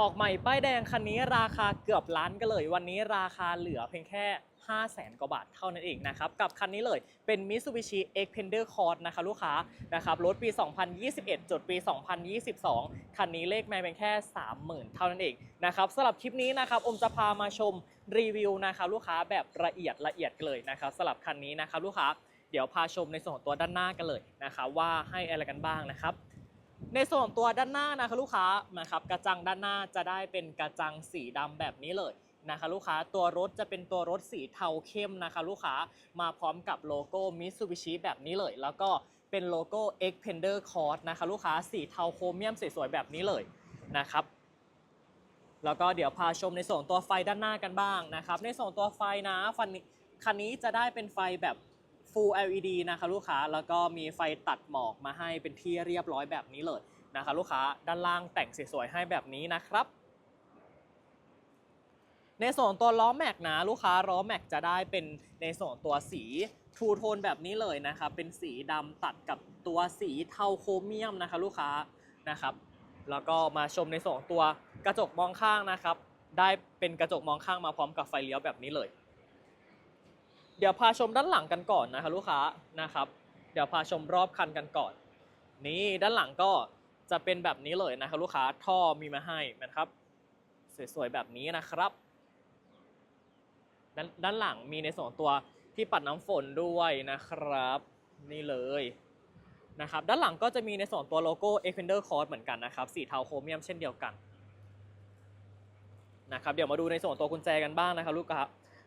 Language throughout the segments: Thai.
ออกใหม่ป้ายแดงคันนี้ราคาเกือบล้านกันเลย วันนี้ราคาเหลือเพียงแค่ 5 0 0แสนกว่าบาทเท่านั้นเองนะครับกับคันนี้เลยเป็น Mitsubishi Xpander Cross นะคะลูกค้านะครับรถปี 2021 จดปี 2022 คันนี้เลขไม่เป็นแค่ 30,000 เท่านั้นเองนะครับสำหรับคลิปนี้นะครับอมจะพามาชมรีวิวนะครับลูกค้าแบบละเอียดละเอียดเลยนะครับสำหรับคันนี้นะครับลูกค้าเดี๋ยวพาชมในส่วนของตัวด้านหน้ากันเลยนะครับว่าให้อะไรกันบ้างนะครับ ในส่วนตัวด้านหน้านะคะลูกค้านะครับกระจังด้านหน้าจะได้เป็นกระจังสีดำแบบนี้เลยนะคะลูกค้าตัวรถจะเป็นตัวรถสีเทาเข้มนะคะลูกค้ามาพร้อมกับโลโก้ Mitsubishi แบบนี้เลย แล้วก็เป็นโลโก้ Xpander Cross นะคะลูกค้าสีเทาโครเมียมสวยๆแบบนี้เลยนะครับแล้วก็เดี๋ยวพาชมในส่วนตัวไฟด้านหน้ากันบ้างนะครับในส่วนตัวไฟนะฟันคันนี้จะได้เป็นไฟแบบ Full LED นะคะลูกค้าแล้วก็มีไฟตัดหมอกมาให้เป็นที่เรียบร้อยแบบนี้เลยนะคะลูกค้าด้านล่างแต่งสวยๆให้แบบนี้นะครับ ในส่วนตัวล้อแม็กนะลูกค้าล้อแม็กจะได้เป็นในส่วนตัวสีทูโทนแบบนี้เลยนะครับเป็นสีดำตัดกับตัวสีเทาโครเมียมนะคะลูกค้านะครับ แล้วก็มาชมในส่วนตัวกระจกมองข้างนะครับ ได้เป็นกระจกมองข้างมาพร้อมกับไฟเลี้ยวแบบนี้เลย เดี๋ยวพาชมด้านหลังกันก่อนนะคะลูกค้านะครับ เดี๋ยวพาชมรอบคันกันก่อน นี่ด้านหลังก็จะเป็นแบบนี้เลยนะครับลูกค้าท่อมีมาให้นะครับ สวยๆแบบนี้นะครับด้านด้านหลังมีในส่วนตัวที่ปัดน้ำฝนด้วยนะครับ นี่เลยนะครับด้านหลังก็จะมีในส่วนตัวโลโก้ Expander Cross เหมือนกันนะครับสีเทาโครเมียมเช่นเดียวกันนะครับเดี๋ยวมาดูในส่วนตัวกุญแจกันบ้างนะครับลูกค้า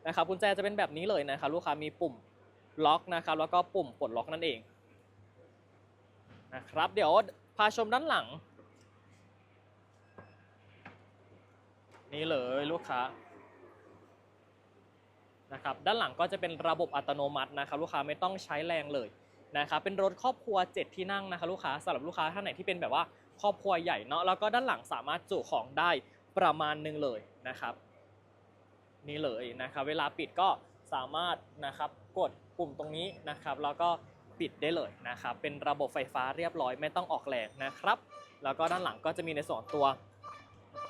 นะครับกุญแจจะเป็นแบบนี้เลยนะครับลูกค้ามีปุ่มล็อกนะครับแล้วก็ปุ่มปลดล็อกนั่นเองนะครับเดี๋ยวพาชมด้านหลัง นี่เลยลูกค้านะครับด้านหลังก็จะเป็นระบบอัตโนมัตินะครับลูกค้าไม่ต้องใช้แรงเลยนะครับเป็นรถครอบครัว 7 ที่นั่งนะคะลูกค้าสำหรับลูกค้าท่านไหนที่เป็นแบบว่าครอบครัวใหญ่เนาะแล้วก็ด้านหลังสามารถจุของได้ประมาณนึงเลยนะครับ นี่เลยนะครับเวลาปิดก็สามารถนะครับกดปุ่มตรงนี้นะครับแล้วก็ปิดได้เลยนะครับเป็นระบบไฟฟ้าเรียบร้อยไม่ต้องออกแรงนะครับ แล้วก็ด้านหลังก็จะมีในส่วนตัว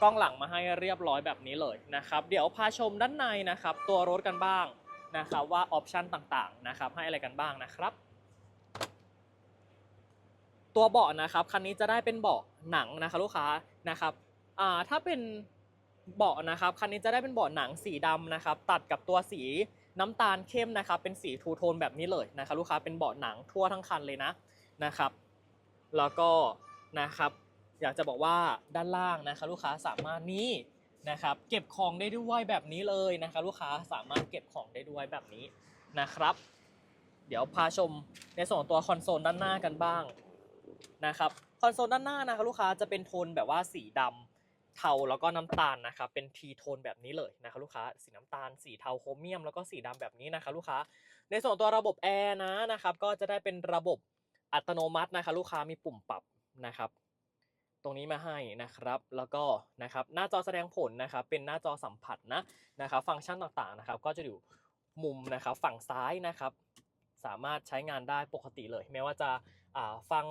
กล้องหลังมาให้เรียบร้อยแบบนี้เลยนะครับ เดี๋ยวพาชมด้านในนะครับ ตัวรถกันบ้างนะครับว่าออปชันต่างๆนะครับให้อะไรกันบ้างนะครับ ตัวเบาะนะครับคันนี้จะได้เป็นเบาะหนังนะคะลูกค้านะครับถ้าเป็น เบาะนะครับคันนี้จะได้เป็นเบาะหนังสีดำนะครับตัดกับตัวสีน้ำตาลเข้มนะครับเป็นสีทูโทนแบบนี้เลยนะครับลูกค้าเป็นเบาะหนังทั่วทั้งคันเลยนะนะครับ แล้วก็นะครับอยากจะบอกว่าด้านล่างนะคะลูกค้าสามารถนี้นะครับเก็บของได้ด้วยแบบนี้เลยนะคะลูกค้าสามารถเก็บของได้ด้วยแบบนี้นะครับ เดี๋ยวพาชมในส่วนตัวคอนโซลด้านหน้ากันบ้างนะครับคอนโซลด้านหน้านะคะลูกค้าจะเป็นโทนแบบว่าสีดำ เทาแล้วก็น้ำตาลนะครับเป็นทีโทนแบบนี้เลยนะคะลูกค้าสีน้ำตาลสีเทาโครเมียมแล้วก็สีดำแบบนี้นะคะลูกค้า ในส่วนตัวระบบแอร์นะนะครับก็จะได้เป็นระบบอัตโนมัตินะคะลูกค้ามีปุ่มปรับนะครับตรงนี้มาให้นะครับ แล้วก็นะครับหน้าจอแสดงผลนะครับเป็นหน้าจอสัมผัสนะนะครับฟังก์ชันต่างๆนะครับก็จะอยู่มุมนะครับฝั่งซ้ายนะครับ สามารถใช้งานได้ปกติเลย แม้ว่าจะฟัง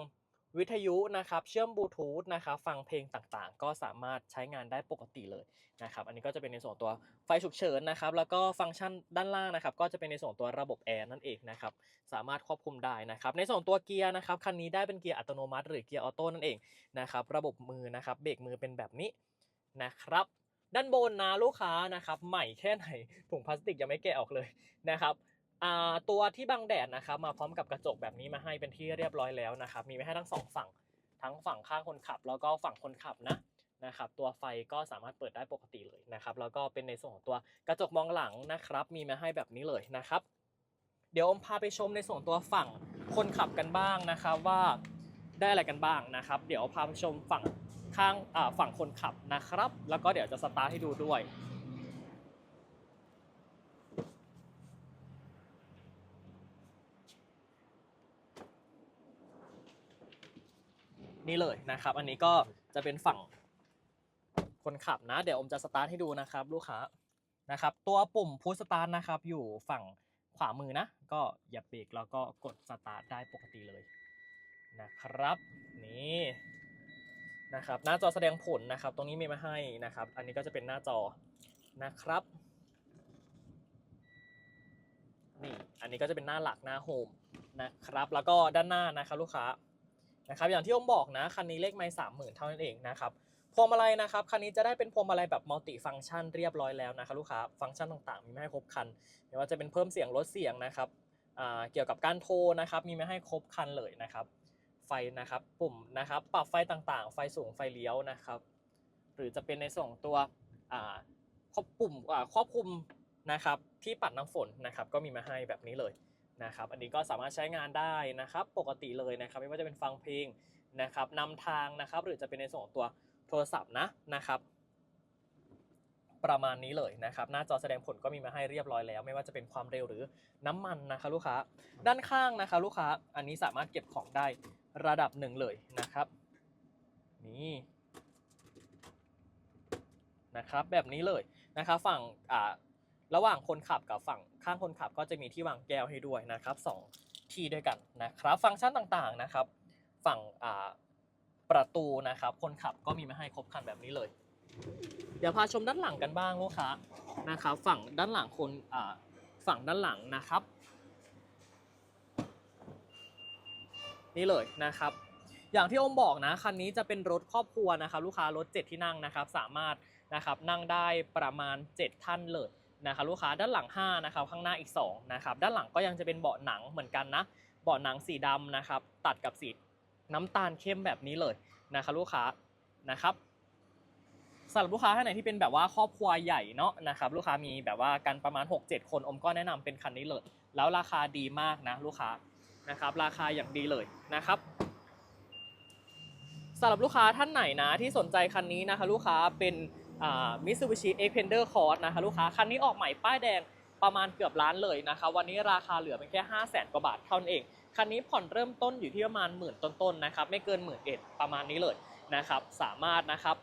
วิทยุนะครับเชื่อมบลูทูธนะครับฟังเพลงต่างๆ ก็สามารถใช้งานได้ปกติเลยนะครับอันนี้ก็จะเป็นในส่วนตัวไฟฉุกเฉินนะครับแล้วก็ฟังก์ชันด้านล่างนะครับก็จะเป็นในส่วนตัวระบบแอร์นั่นเองนะครับสามารถควบคุมได้นะครับในส่วนตัวเกียร์นะครับคันนี้ได้เป็นเกียร์อัตโนมัติ หรือเกียร์ออโต้นั่นเองนะครับระบบมือนะครับเบรกมือเป็นแบบนี้นะครับด้านบนนะลูกค้านะครับใหม่แค่ไหนถุงพลาสติกยังไม่แกะออกเลยนะครับ ตัวที่บังแดดนะครับมาพร้อมกับกระจกแบบนี้มาให้เป็นที่เรียบร้อยแล้วนะครับมีไว้ให้ทั้งสองฝั่งทั้งฝั่งข้างคนขับ แล้วก็ฝั่งคนขับนะนะครับตัวไฟก็สามารถเปิดได้ปกติเลยนะครับแล้วก็เป็นในส่วนของตัวกระจกมองหลังนะครับ มีมาให้แบบนี้เลยนะครับ เดี๋ยวอมพาไปชมในส่วนตัวฝั่งคนขับกันบ้างนะครับว่าได้อะไรกันบ้างนะครับ เดี๋ยวพาไปชมฝั่งข้างฝั่งคนขับนะครับ แล้วก็เดี๋ยวจะสตาร์ทให้ดูด้วย นี่เลยนะครับ อันนี้ก็จะเป็นฝั่งคนขับนะ เดี๋ยวอมจะสตาร์ทให้ดูนะครับลูกค้านะครับ ตัวปุ่มพุชสตาร์ทนะครับ อยู่ฝั่งขวามือนะ ก็อย่าเบรกแล้วก็กดสตาร์ทได้ปกติเลยนะครับ นี่นะครับ หน้าจอแสดงผลนะครับ ตรงนี้มีมาให้นะครับ อันนี้ก็จะเป็นหน้าจอนะครับนี่อันนี้ก็จะเป็นหน้าหลักหน้าโฮมนะครับ แล้วก็ด้านหน้านะครับลูกค้า นะครับอย่างที่ผมบอกนะคันนี้เลขไม่สามหมื่นเท่านั้นเองนะครับพวงมาลัยนะครับคันนี้จะได้เป็นพวงมาลัยแบบมัลติฟังก์ชันเรียบร้อยแล้วนะครับลูกค้าฟังก์ชันต่างๆ มีมาให้ครบคันไม่ว่าจะเป็นเพิ่มเสียงลดเสียงนะครับเกี่ยวกับการโทรนะครับมีมาให้ครบคันเลยนะครับ ไฟนะครับปุ่มนะครับปรับไฟต่างๆ ไฟสูงไฟเลี้ยวนะครับ หรือจะเป็นในส่วนของตัวครอบปุ่มครอบคุมนะครับที่ปัดน้ำฝนนะครับก็มีมาให้แบบนี้เลย นะครับอันนี้ก็สามารถใช้งานได้นะครับปกติเลยนะครับไม่ว่าจะเป็นฟังเพลงนะครับนำทางนะครับหรือจะเป็นในส่วนของตัวโทรศัพท์นะนะครับ ประมาณนี้เลยนะครับ หน้าจอแสดงผลก็มีมาให้เรียบร้อยแล้ว ไม่ว่าจะเป็นความเร็วหรือน้ำมันนะคะลูกค้าด้านข้างนะคะลูกค้าอันนี้สามารถเก็บของได้ระดับหนึ่งเลยนะครับนี่นะครับแบบนี้เลยนะครับฝั่งอ่า ระหว่างคนขับกับฝั่งข้างคนขับก็จะมีที่วางแก้วให้ด้วยนะครับสองที่ด้วยกันนะครับ ฟังก์ชันต่างๆนะครับ ฝั่งประตูนะครับ คนขับก็มีมาให้ครบครันแบบนี้เลย เดี๋ยวพาชมด้านหลังกันบ้างลูกค้านะครับ ฝั่งด้านหลังคนฝั่งด้านหลังนะครับ นี่เลยนะครับ อย่างที่อมบอกนะคันนี้จะเป็นรถครอบครัวนะครับ ลูกค้ารถ 7 ที่นั่งนะครับ สามารถนะครับนั่งได้ประมาณ 7 ท่านเลย นะครับลูกค้าด้านหลัง 5 นะครับ ข้างหน้าอีก 2 นะครับ ด้านหลังก็ยังจะเป็นเบาะหนังเหมือนกันนะเบาะหนังสีดำนะครับ ตัดกับสีน้ำตาลเข้มแบบนี้เลยนะครับลูกค้านะครับสำหรับลูกค้าท่านไหนที่เป็นแบบว่าครอบครัวใหญ่เนาะนะครับลูกค้ามีแบบว่ากันประมาณ 6-7 คนอมก็แนะนำเป็นคันนี้เลย แล้วราคาดีมากนะลูกค้านะครับราคาอย่างดีเลยนะครับสำหรับลูกค้าท่านไหนนะที่สนใจคันนี้นะคะลูกค้าเป็น มิตซูบิชิเอ็กเพนเดอร์คอร์สนะคะลูกค้าคันนี้ออกใหม่ป้ายแดงประมาณเกือบล้านเลยนะคะวันนี้ราคาเหลือเพียงแค่ 5 0 0แสนกว่าบาทเท่านั้นเอง คันนี้ผ่อนเริ่มต้นอยู่ที่ประมาณหมื่นต้นๆนะครับไม่เกินหมื่นเอ็ดประมาณนี้เลยนะครับสามารถนะครับ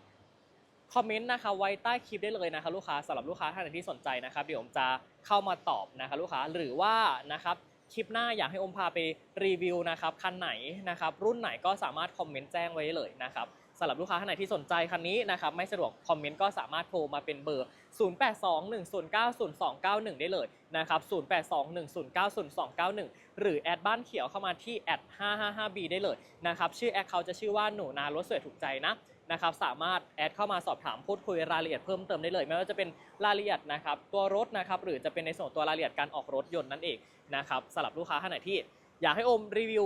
คอมเมนต์นะคะไว้ใต้คลิปได้เลยนะคะลูกค้าสำหรับลูกค้าท่านไหนที่สนใจนะครับเดี๋ยวผมจะเข้ามาตอบนะคะลูกค้าหรือว่านะครับคลิปหน้าอยากให้อมพาไปรีวิวนะครับคันไหนนะครับรุ่นไหนก็สามารถคอมเมนต์แจ้งไว้ได้เลยนะครับ สำหรับลูกค้าท่านไหนที่สนใจคันนี้นะครับไม่สะดวกคอมเมนต์ก็สามารถโทรมาเป็นเบอร์ 0821090291 ได้เลยนะครับ0821090291 หรือแอดบ้านเขียวเข้ามาที่แอด 555B ได้เลยนะครับชื่อแอดเขาจะชื่อว่าหนูนารถสวยถูกใจนะนะครับสามารถแอดเข้ามาสอบถามพูดคุยรายละเอียดเพิ่มเติมได้เลย ไม่ว่าจะเป็นรายละเอียดนะครับตัวรถนะครับหรือจะเป็นในส่วนตัวรายละเอียดการออกรถยนต์นั่นเองนะครับสำหรับลูกค้าท่านไหนที่ อยากให้อมรีวิว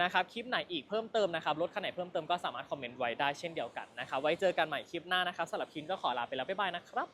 นะครับคลิปไหนอีกเพิ่มเติมนะครับรถคันไหนเพิ่มเติมก็สามารถคอมเมนต์ไว้ได้เช่นเดียวกันนะครับไว้เจอกันใหม่คลิปหน้านะครับสำหรับคินก็ขอลาไปแล้วบ๊ายบายนะครับ